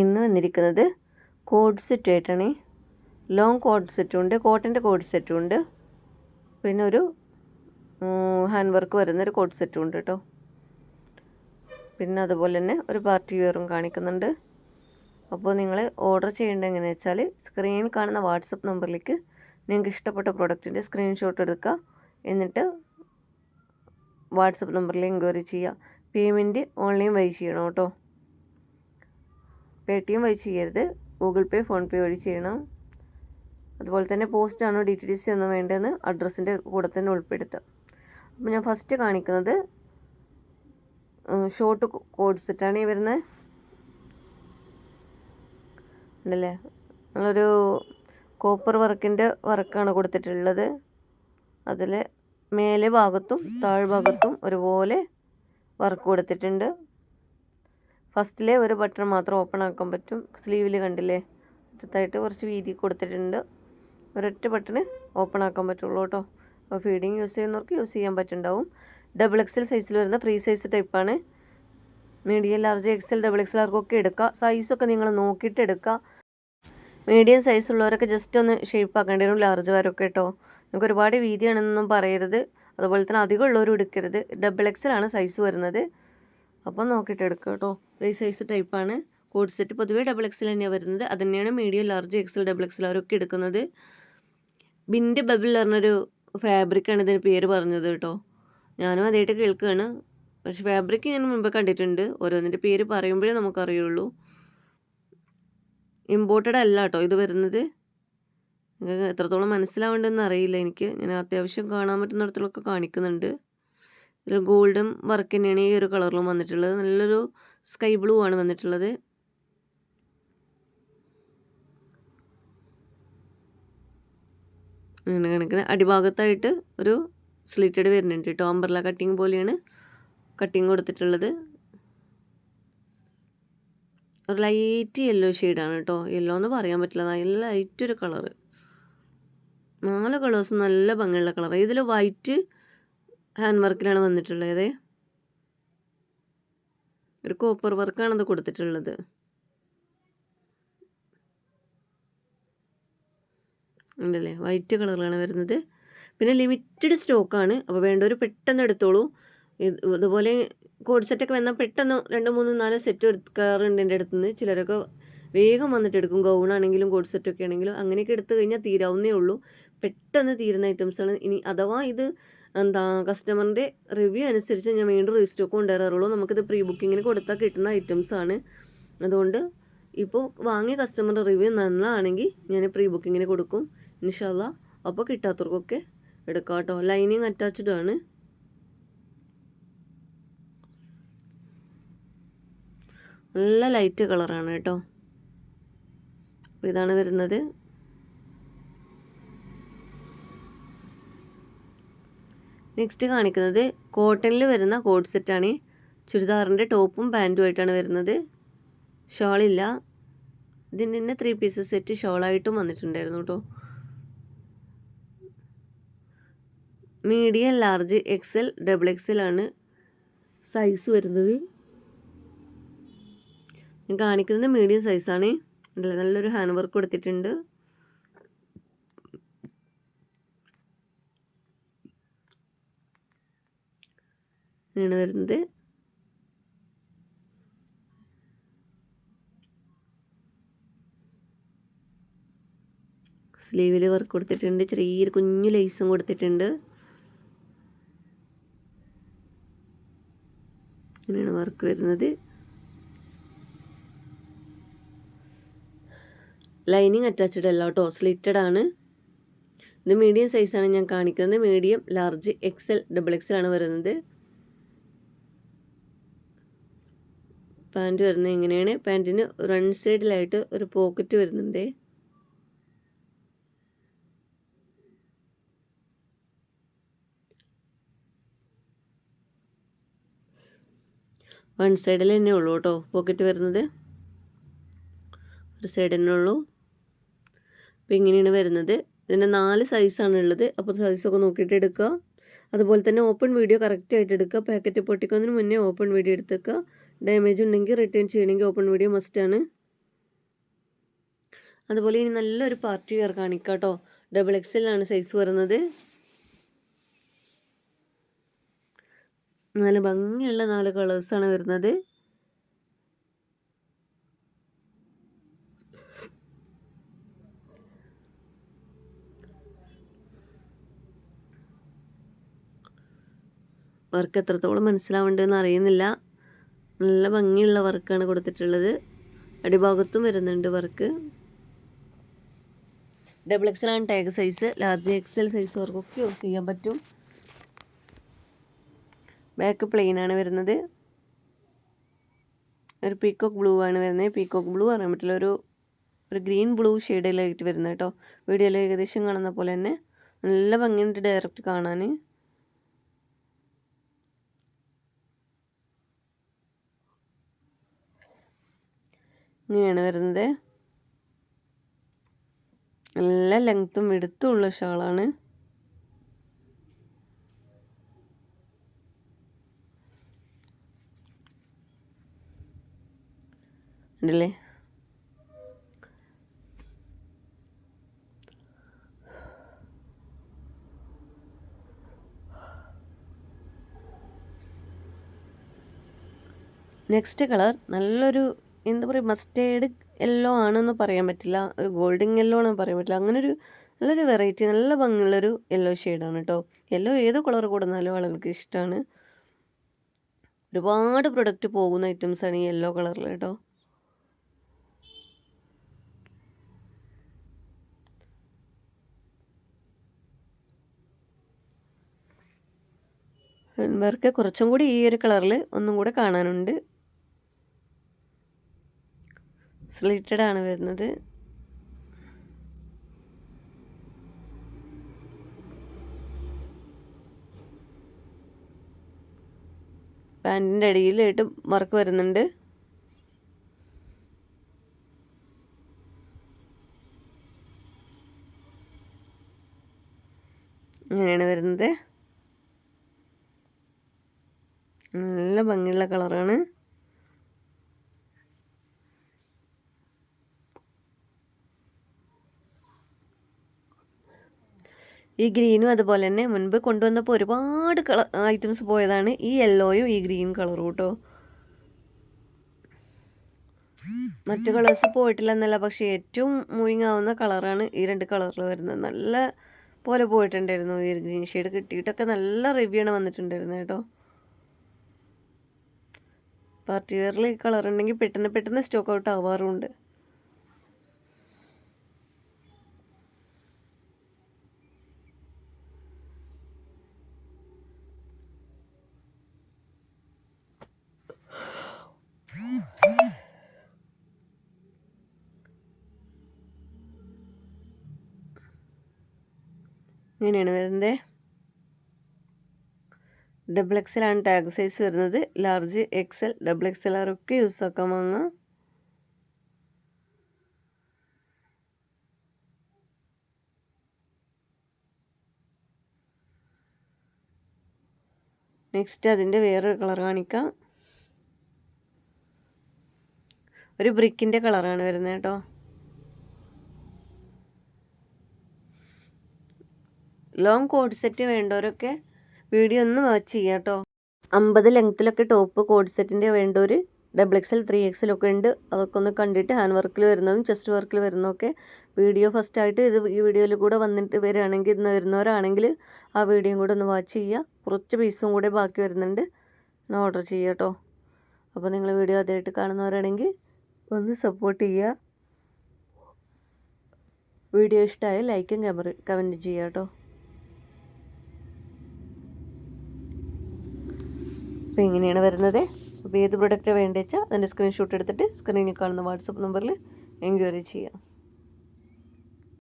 ഇന്ന് വന്നിരിക്കുന്നത് coord set ആയിട്ടാണ്. ലോങ് കോഡ് സെറ്റും ഉണ്ട് കോട്ടന്റെ കോഡ് സെറ്റും ഉണ്ട്. പിന്നെ ഒരു ഹാൻഡ് വർക്ക് വരുന്നൊരു കോഡ് സെറ്റും ഉണ്ട് കേട്ടോ. പിന്നെ അതുപോലെ തന്നെ ഒരു പാർട്ടി വെയറും കാണിക്കുന്നുണ്ട്. അപ്പോൾ നിങ്ങൾ ഓർഡർ ചെയ്യേണ്ടത് എങ്ങനെയാണെന്ന് വെച്ചാൽ സ്ക്രീനിൽ കാണുന്ന വാട്സപ്പ് നമ്പറിലേക്ക് നിങ്ങൾക്ക് ഇഷ്ടപ്പെട്ട പ്രൊഡക്റ്റിന്റെ സ്ക്രീൻഷോട്ട് എടുക്കുക. എന്നിട്ട് വാട്സപ്പ് നമ്പറിൽ എൻക്വയറി ചെയ്യുക. പേയ്മെന്റ് ഓൺലൈൻ വഴി ചെയ്യണം കേട്ടോ. പേ ടി എം വഴി ചെയ്യരുത്. ഗൂഗിൾ പേ ഫോൺ പേ വഴി ചെയ്യണം. അതുപോലെ തന്നെ പോസ്റ്റാണോ ഡി ടി ഡി സി ഒന്നും വേണ്ടതെന്ന് അഡ്രസ്സിന്റെ കൂടെ തന്നെ ഉൾപ്പെടുത്താം. അപ്പോൾ ഞാൻ ഫസ്റ്റ് കാണിക്കുന്നത് ഷോർട്ട് കോഡ് സെറ്റാണ് ഈ വരുന്നത് ഉണ്ടല്ലേ? നമ്മളൊരു കോപ്പർ വർക്കിന്റെ വർക്കാണ് കൊടുത്തിട്ടുള്ളത്. അതിൽ മേലെ ഭാഗത്തും താഴ്ഭാഗത്തും ഒരുപോലെ വർക്ക് കൊടുത്തിട്ടുണ്ട്. ഫസ്റ്റിലെ ഒരു ബട്ടൺ മാത്രം ഓപ്പൺ ആക്കാൻ പറ്റും. സ്ലീവിൽ കണ്ടില്ലേ? അടുത്തായിട്ട് കുറച്ച് വീതി കൊടുത്തിട്ടുണ്ട്. ഒരൊറ്റ ബട്ടൺ ഓപ്പൺ ആക്കാൻ പറ്റുള്ളൂ കേട്ടോ. അപ്പോൾ ഫീഡിങ് യൂസ് ചെയ്യുന്നവർക്ക് യൂസ് ചെയ്യാൻ പറ്റുന്നുണ്ടാവും. ഡബിൾ എക്സൽ സൈസിൽ വരുന്ന ഫ്രീ സൈസ് ടൈപ്പാണ്. Medium large XL double XL ആർക്കൊക്കെ എടുക്കുക സൈസൊക്കെ നിങ്ങൾ നോക്കിയിട്ട് എടുക്കുക മീഡിയം സൈസ് ഉള്ളവരൊക്കെ ജസ്റ്റ് ഒന്ന് ഷേപ്പ് ആക്കേണ്ടി വരും. ലാർജുകാരൊക്കെ കേട്ടോ. നിങ്ങൾക്ക് ഒരുപാട് വീതിയാണെന്നൊന്നും പറയരുത്. അതുപോലെ തന്നെ അധികം ഉള്ളവരും എടുക്കരുത്. ഡബിൾ എക്സലാണ് സൈസ് വരുന്നത്. അപ്പം നോക്കിയിട്ട് എടുക്കുക കേട്ടോ. ഫ്രീ സൈസ് ടൈപ്പാണ് കോഡ് സെറ്റ് പൊതുവേ ഡബിൾ എക്സൽ തന്നെയാണ് വരുന്നത്. അത് തന്നെയാണ് medium large XL double XL അവരൊക്കെ എടുക്കുന്നത്. ബിന്റെ ബബിൾ പറഞ്ഞൊരു ഫാബ്രിക്കാണ് ഇതിന് പേര് പറഞ്ഞത് കേട്ടോ. ഞാനും അതായിട്ട് കേൾക്കുകയാണ് പക്ഷെ ഫാബ്രിക് ഞാൻ മുമ്പ് കണ്ടിട്ടുണ്ട്. ഓരോന്നിന്റെ പേര് പറയുമ്പോഴേ നമുക്കറിയുള്ളൂ. ഇമ്പോർട്ടഡ് അല്ല കേട്ടോ ഇത് വരുന്നത്. എത്രത്തോളം മനസ്സിലാവേണ്ടതെന്ന് അറിയില്ല എനിക്ക്. ഞാൻ അത്യാവശ്യം കാണാൻ പറ്റുന്നിടത്തോളൊക്കെ കാണിക്കുന്നുണ്ട്. ഒരു ഗോൾഡൻ വർക്ക് തന്നെയാണ് ഈ ഒരു കളറിലും വന്നിട്ടുള്ളത്. നല്ലൊരു സ്കൈ ബ്ലൂ ആണ് വന്നിട്ടുള്ളത്. അങ്ങനെ കണക്കിന് അടിഭാഗത്തായിട്ട് ഒരു സ്ലിറ്റഡ് വരുന്നുണ്ട് കേട്ടോ. അമ്പർല കട്ടിങ് പോലെയാണ് കട്ടിങ് കൊടുത്തിട്ടുള്ളത്. ഒരു ലൈറ്റ് യെല്ലോ ഷെയ്ഡാണ് കേട്ടോ. യെല്ലോ എന്ന് പറയാൻ പറ്റില്ല. നല്ല ലൈറ്റ് ഒരു കളറ്. നാല് കളേഴ്സ് നല്ല ഭംഗിയുള്ള കളറ്. ഇതിൽ വൈറ്റ് ഹാൻഡ് വർക്കിലാണ് വന്നിട്ടുള്ളത്. ഒരു കോപ്പർ വർക്കാണ് അത് കൊടുത്തിട്ടുള്ളത്. ഉണ്ടല്ലേ? വൈറ്റ് കളറിലാണ് വരുന്നത്. പിന്നെ ലിമിറ്റഡ് സ്റ്റോക്കാണ് അപ്പോൾ വേണ്ടവർ പെട്ടെന്ന് എടുത്തോളൂ. ഇതുപോലെ കോഡ് സെറ്റൊക്കെ വന്നാൽ പെട്ടെന്ന് രണ്ട് മൂന്ന് നാല് സെറ്റ് എടുക്കാറുണ്ട് എന്റെ അടുത്ത് നിന്ന് ചിലരൊക്കെ വേഗം വന്നിട്ട് എടുക്കും. ഗൗണാണെങ്കിലും കോഡ് സെറ്റൊക്കെ ആണെങ്കിലും അങ്ങനെയൊക്കെ എടുത്തു കഴിഞ്ഞാൽ തീരാവുന്നേ ഉള്ളൂ. പെട്ടെന്ന് തീരുന്ന ഐറ്റംസാണ് ഇനി അഥവാ ഇത് എന്താ കസ്റ്റമറിന്റെ റിവ്യൂ അനുസരിച്ച് ഞാൻ വീണ്ടും റീസ്റ്റോക്ക് കൊണ്ടുവരാറുള്ളൂ. നമുക്കിത് പ്രീ ബുക്കിങ്ങിന് കൊടുത്താൽ കിട്ടുന്ന ഐറ്റംസ് ആണ്. അതുകൊണ്ട് ഇപ്പോൾ വാങ്ങിയ കസ്റ്റമറുടെ റിവ്യൂ നല്ലതാണെങ്കിൽ ഞാൻ പ്രീ ബുക്കിങ്ങിന് കൊടുക്കും. ഇൻഷാല്ല അപ്പോൾ കിട്ടാത്തവർക്കൊക്കെ എടുക്കാം കേട്ടോ ലൈനിങ് അറ്റാച്ച്ഡ് ആണ്. നല്ല ലൈറ്റ് കളറാണ് കേട്ടോ. അപ്പോൾ ഇതാണ് വരുന്നത്. നെക്സ്റ്റ് കാണിക്കുന്നത് കോട്ടണിൽ വരുന്ന കോഡ് സെറ്റാണ് ചുരിദാറിന്റെ ടോപ്പും പാന്റും ആയിട്ടാണ് വരുന്നത്. ഷോളില്ല ഇതിന്റെ തന്നെ ത്രീ പീസസ് സെറ്റ് ഷോളായിട്ടും വന്നിട്ടുണ്ടായിരുന്നു കേട്ടോ medium large XL double XL ആണ് സൈസ് വരുന്നത്. ഞാൻ കാണിക്കുന്നത് മീഡിയം സൈസാണ് നല്ലൊരു ഹാൻഡ് വർക്ക് കൊടുത്തിട്ടുണ്ട്. ഇങ്ങനെ വരുന്നത്. സ്ലീവിൽ വർക്ക് കൊടുത്തിട്ടുണ്ട്. ചെറിയൊരു കുഞ്ഞു ലൈസും കൊടുത്തിട്ടുണ്ട്. ഇങ്ങനെയാണ് വർക്ക് വരുന്നത്. ലൈനിങ് അറ്റാച്ച്ഡ് അല്ല കേട്ടോ. സ്ലിറ്റഡ് ആണ്. ഇത് മീഡിയം സൈസാണ് ഞാൻ കാണിക്കുന്നത്. Medium large XL double X ആണ് വരുന്നത്. പാന്റ് വരുന്നത് എങ്ങനെയാണ്? പാന്റിന് റൺ സൈഡിലായിട്ട് ഒരു പോക്കറ്റ് വരുന്നുണ്ട്. വൺ സൈഡിൽ തന്നെ ഉള്ളൂ കേട്ടോ പോക്കറ്റ് വരുന്നത്. ഒരു സൈഡ് തന്നെ ഉള്ളൂ. അപ്പോൾ ഇങ്ങനെയാണ് വരുന്നത്. ഇതിന്റെ നാല് സൈസാണ് ഉള്ളത്. അപ്പോൾ സൈസൊക്കെ നോക്കിയിട്ട് എടുക്കുക. അതുപോലെ തന്നെ ഓപ്പൺ വീഡിയോ കറക്റ്റായിട്ട് എടുക്കുക. പാക്കറ്റ് പൊട്ടിക്കുന്നതിന് മുന്നേ ഓപ്പൺ വീഡിയോ എടുത്തേക്കുക. ഡാമേജ് ഉണ്ടെങ്കിൽ റിട്ടേൺ ചെയ്യണമെങ്കിൽ ഓപ്പൺ വീഡിയോ മസ്റ്റാണ് അതുപോലെ ഇനി നല്ലൊരു പാർട്ടി വെയർ കാണിക്കാം കേട്ടോ ഡബിൾ എക്സലാണ് സൈസ് വരുന്നത്. നല്ല ഭംഗിയുള്ള നാല് കളേഴ്സാണ് വരുന്നത്. വർക്ക് എത്രത്തോളം മനസ്സിലാവുന്നുണ്ടെന്ന് അറിയുന്നില്ല. നല്ല ഭംഗിയുള്ള വർക്കാണ് കൊടുത്തിട്ടുള്ളത്. അടിഭാഗത്തും വരുന്നുണ്ട് വർക്ക്. ഡബിൾ എക്സൽ ആണ് tag size large XL size വർക്കൊക്കെ യൂസ് ചെയ്യാൻ പറ്റും. ബാക്ക് പ്ലെയിൻ ആണ് വരുന്നത്. ഒരു പീക്കോക്ക് ബ്ലൂ ആണ് വരുന്നത്. പീക്കോക്ക് ബ്ലൂ പറയാൻ പറ്റില്ല. ഒരു ഒരു ഗ്രീൻ ബ്ലൂ ഷെയ്ഡിലായിട്ട് വരുന്നത് കേട്ടോ. വീഡിയോയിൽ ഏകദേശം കാണുന്ന പോലെ തന്നെ. നല്ല ഭംഗിയുണ്ട് ഡയറക്റ്റ് കാണാൻ ഇങ്ങനെയാണ് വരുന്നത്. നല്ല ലെങ്ത്തും എടുത്തും ഉള്ള ഷാളാണ്. ഉണ്ടല്ലേ നെക്സ്റ്റ് കളർ നല്ലൊരു എന്താ പറയുക മസ്റ്റേഡ് യെല്ലോ ആണെന്ന് പറയാൻ പറ്റില്ല ഒരു ഗോൾഡൻ യെല്ലോ ആണെന്ന് പറയാൻ പറ്റില്ല. അങ്ങനെ ഒരു നല്ലൊരു വെറൈറ്റി നല്ല ഭംഗിയുള്ളൊരു യെല്ലോ ഷെയ്ഡാണ് കേട്ടോ യെല്ലോ ഏത് കളർ കൊടുന്നാലും ആളുകൾക്ക് ഇഷ്ടമാണ് ഒരുപാട് പ്രൊഡക്റ്റ് പോകുന്ന ഐറ്റംസാണ് ഈ യെല്ലോ കളറിൽ കേട്ടോ വർക്ക് കുറച്ചും കൂടി ഈ ഒരു കളറിൽ ഒന്നും കൂടെ കാണാനുണ്ട്. സ്ലിറ്റഡ് ആണ് വരുന്നത്. പാന്റിന്റെ അടിയിലായിട്ട് വർക്ക് വരുന്നുണ്ട്. ഇങ്ങനെയാണ് വരുന്നത്. നല്ല ഭംഗിയുള്ള കളറാണ്. ഈ ഗ്രീനും അതുപോലെ തന്നെ മുൻപ് കൊണ്ടുവന്നപ്പോൾ ഒരുപാട് കളർ ഐറ്റംസ് പോയതാണ് ഈ യെല്ലോയും ഈ ഗ്രീൻ കളറും കേട്ടോ മറ്റു കളേഴ്സ് പോയിട്ടില്ല എന്നല്ല പക്ഷേ ഏറ്റവും മൂവിങ് ആവുന്ന കളറാണ് ഈ രണ്ട് കളറിൽ വരുന്നത്. നല്ല പോലെ പോയിട്ടുണ്ടായിരുന്നു ഈ ഗ്രീൻ ഷെയ്ഡ് കിട്ടിയിട്ടൊക്കെ നല്ല റിവ്യൂ ആണ് വന്നിട്ടുണ്ടായിരുന്നത് കേട്ടോ. പാർട്ടി വെയറിൽ ഈ കളർ ഉണ്ടെങ്കിൽ പെട്ടെന്ന് പെട്ടെന്ന് സ്റ്റോക്ക് ഔട്ട് ആവാറുമുണ്ട് ഇങ്ങനെയാണ് വരുന്നത്. ഡബിൾ എക്സലാണ് ടാഗ് സൈസ് വരുന്നത്. ലാർജ് എക്സൽ ഡബിൾ എക്സൽ ആറൊക്കെ യൂസ് ആക്കാൻ വാങ്ങാം നെക്സ്റ്റ് അതിന്റെ വേറൊരു കളർ കാണിക്കാം. ഒരു ബ്രിക്കിന്റെ കളറാണ് വരുന്നത് കേട്ടോ. ലോങ് കോഡ് സെറ്റ് വേണ്ടവരൊക്കെ വീഡിയോ ഒന്ന് വാച്ച് ചെയ്യുക കേട്ടോ അമ്പത് ലെങ്ത്തിലൊക്കെ ടോപ്പ് കോഡ് സെറ്റിന്റെ വേണ്ടവർ ഡബിൾ എക്സൽ ത്രീ എക്സലൊക്കെ ഉണ്ട്. അതൊക്കെ ഒന്ന് കണ്ടിട്ട് ഹാൻഡ് വർക്കിൽ വരുന്നതും ചെസ്റ്റ് വർക്കിൽ വരുന്നതൊക്കെ വീഡിയോ ഫസ്റ്റായിട്ട് ഇത് ഈ വീഡിയോയിൽ കൂടെ വന്നിട്ട് വരികയാണെങ്കിൽ ഇന്ന് വരുന്നവരാണെങ്കിൽ ആ വീഡിയോയും കൂടെ ഒന്ന് വാച്ച് ചെയ്യുക കുറച്ച് പീസും കൂടെ ബാക്കി വരുന്നുണ്ട്. ഒന്ന് ഓർഡർ ചെയ്യുക കേട്ടോ അപ്പോൾ നിങ്ങൾ വീഡിയോ ആദ്യമായിട്ട് കാണുന്നവരാണെങ്കിൽ ഒന്ന് സപ്പോർട്ട് ചെയ്യുക വീഡിയോ ഇഷ്ടമായ ലൈക്കും കമന്റ് ചെയ്യുക കേട്ടോ അപ്പോൾ ഇങ്ങനെയാണ് വരുന്നത്. അപ്പോൾ ഏത് പ്രൊഡക്റ്റ് വേണ്ടതെന്ന് വെച്ചാൽ അതിന്റെ സ്ക്രീൻഷോട്ട് എടുത്തിട്ട് സ്ക്രീനിൽ കാണുന്ന വാട്സപ്പ് നമ്പറിൽ എൻക്വയറി ചെയ്യാം.